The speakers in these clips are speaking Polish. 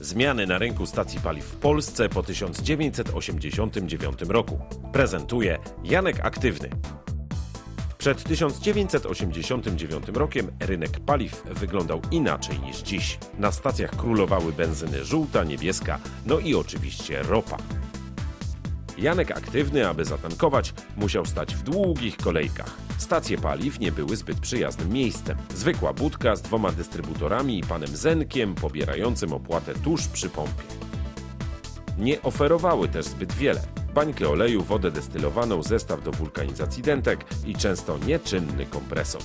Zmiany na rynku stacji paliw w Polsce po 1989 roku. Prezentuje Janek Aktywny. Przed 1989 rokiem rynek paliw wyglądał inaczej niż dziś. Na stacjach królowały benzyny żółta, niebieska, no i oczywiście ropa. Janek aktywny, aby zatankować, musiał stać w długich kolejkach. Stacje paliw nie były zbyt przyjaznym miejscem. Zwykła budka z dwoma dystrybutorami i panem Zenkiem pobierającym opłatę tuż przy pompie. Nie oferowały też zbyt wiele. Bańkę oleju, wodę destylowaną, zestaw do wulkanizacji dentek i często nieczynny kompresor.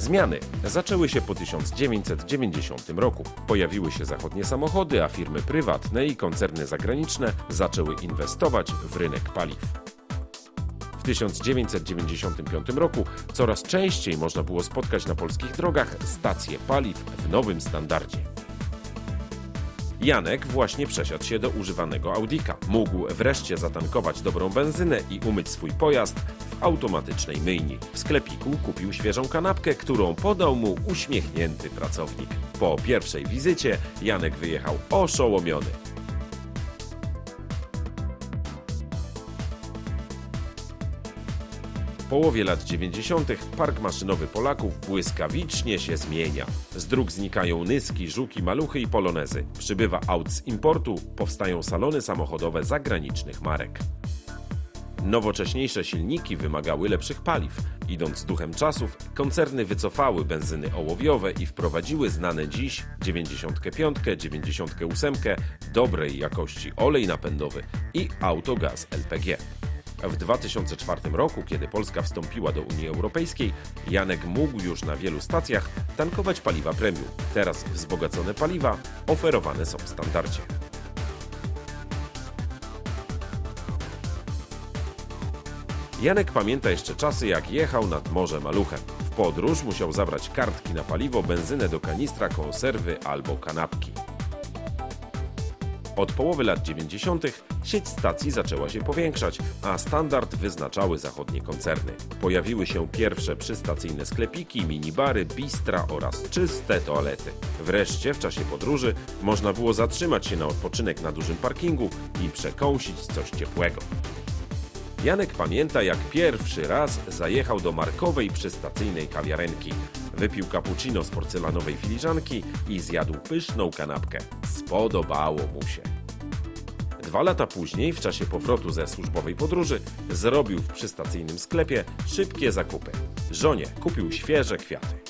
Zmiany zaczęły się po 1990 roku. Pojawiły się zachodnie samochody, a firmy prywatne i koncerny zagraniczne zaczęły inwestować w rynek paliw. W 1995 roku coraz częściej można było spotkać na polskich drogach stacje paliw w nowym standardzie. Janek właśnie przesiadł się do używanego Audika. Mógł wreszcie zatankować dobrą benzynę i umyć swój pojazd automatycznej myjni. W sklepiku kupił świeżą kanapkę, którą podał mu uśmiechnięty pracownik. Po pierwszej wizycie Janek wyjechał oszołomiony. Połowie lat 90. park maszynowy Polaków błyskawicznie się zmienia. Z dróg znikają nyski, żuki, maluchy i polonezy. Przybywa aut z importu, powstają salony samochodowe zagranicznych marek. Nowocześniejsze silniki wymagały lepszych paliw. Idąc duchem czasów, koncerny wycofały benzyny ołowiowe i wprowadziły znane dziś 95, 98, dobrej jakości olej napędowy i autogaz LPG. W 2004 roku, kiedy Polska wstąpiła do Unii Europejskiej, Janek mógł już na wielu stacjach tankować paliwa premium. Teraz wzbogacone paliwa oferowane są w standardzie. Janek pamięta jeszcze czasy, jak jechał nad Morze Maluchem. W podróż musiał zabrać kartki na paliwo, benzynę do kanistra, konserwy albo kanapki. Od połowy lat 90. sieć stacji zaczęła się powiększać, a standard wyznaczały zachodnie koncerny. Pojawiły się pierwsze przystacyjne sklepiki, minibary, bistra oraz czyste toalety. Wreszcie w czasie podróży można było zatrzymać się na odpoczynek na dużym parkingu i przekąsić coś ciepłego. Janek pamięta, jak pierwszy raz zajechał do markowej przystacyjnej kawiarenki. Wypił cappuccino z porcelanowej filiżanki i zjadł pyszną kanapkę. Spodobało mu się. Dwa lata później, w czasie powrotu ze służbowej podróży, zrobił w przystacyjnym sklepie szybkie zakupy. Żonie kupił świeże kwiaty.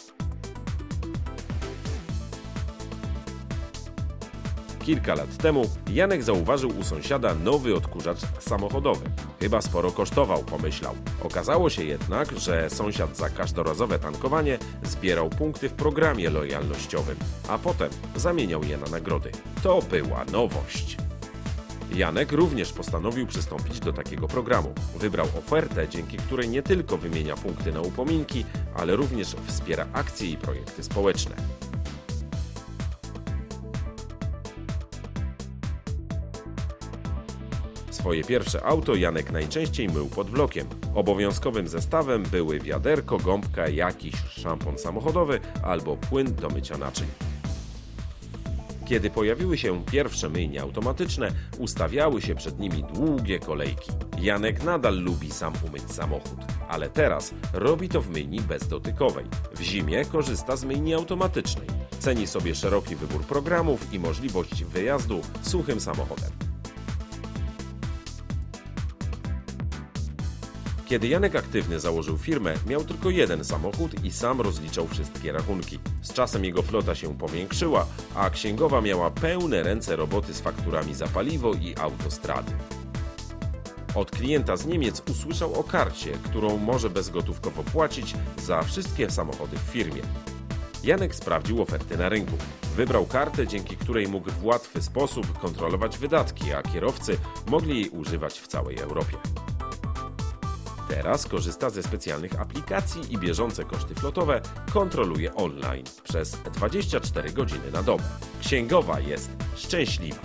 Kilka lat temu Janek zauważył u sąsiada nowy odkurzacz samochodowy. Chyba sporo kosztował, pomyślał. Okazało się jednak, że sąsiad za każdorazowe tankowanie zbierał punkty w programie lojalnościowym, a potem zamieniał je na nagrody. To była nowość. Janek również postanowił przystąpić do takiego programu. Wybrał ofertę, dzięki której nie tylko wymienia punkty na upominki, ale również wspiera akcje i projekty społeczne. Swoje pierwsze auto Janek najczęściej mył pod blokiem. Obowiązkowym zestawem były wiaderko, gąbka, jakiś szampon samochodowy albo płyn do mycia naczyń. Kiedy pojawiły się pierwsze myjnie automatyczne, ustawiały się przed nimi długie kolejki. Janek nadal lubi sam umyć samochód, ale teraz robi to w myjni bezdotykowej. W zimie korzysta z myjni automatycznej. Ceni sobie szeroki wybór programów i możliwość wyjazdu suchym samochodem. Kiedy Janek Aktywny założył firmę, miał tylko jeden samochód i sam rozliczał wszystkie rachunki. Z czasem jego flota się powiększyła, a księgowa miała pełne ręce roboty z fakturami za paliwo i autostrady. Od klienta z Niemiec usłyszał o karcie, którą może bezgotówkowo płacić za wszystkie samochody w firmie. Janek sprawdził oferty na rynku. Wybrał kartę, dzięki której mógł w łatwy sposób kontrolować wydatki, a kierowcy mogli jej używać w całej Europie. Teraz korzysta ze specjalnych aplikacji i bieżące koszty flotowe kontroluje online przez 24 godziny na dobę. Księgowa jest szczęśliwa.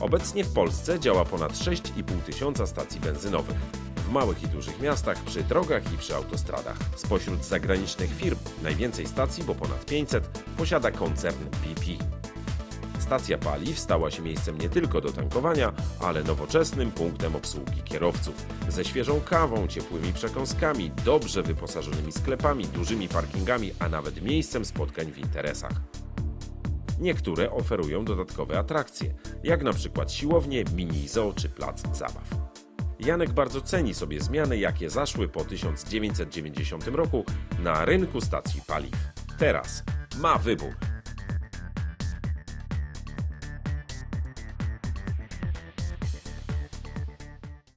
Obecnie w Polsce działa ponad 6,5 tysiąca stacji benzynowych. W małych i dużych miastach, przy drogach i przy autostradach. Spośród zagranicznych firm najwięcej stacji, bo ponad 500, posiada koncern BP. Stacja paliw stała się miejscem nie tylko do tankowania, ale nowoczesnym punktem obsługi kierowców. Ze świeżą kawą, ciepłymi przekąskami, dobrze wyposażonymi sklepami, dużymi parkingami, a nawet miejscem spotkań w interesach. Niektóre oferują dodatkowe atrakcje, jak na przykład siłownie, mini zoo czy plac zabaw. Janek bardzo ceni sobie zmiany, jakie zaszły po 1990 roku na rynku stacji paliw. Teraz ma wybór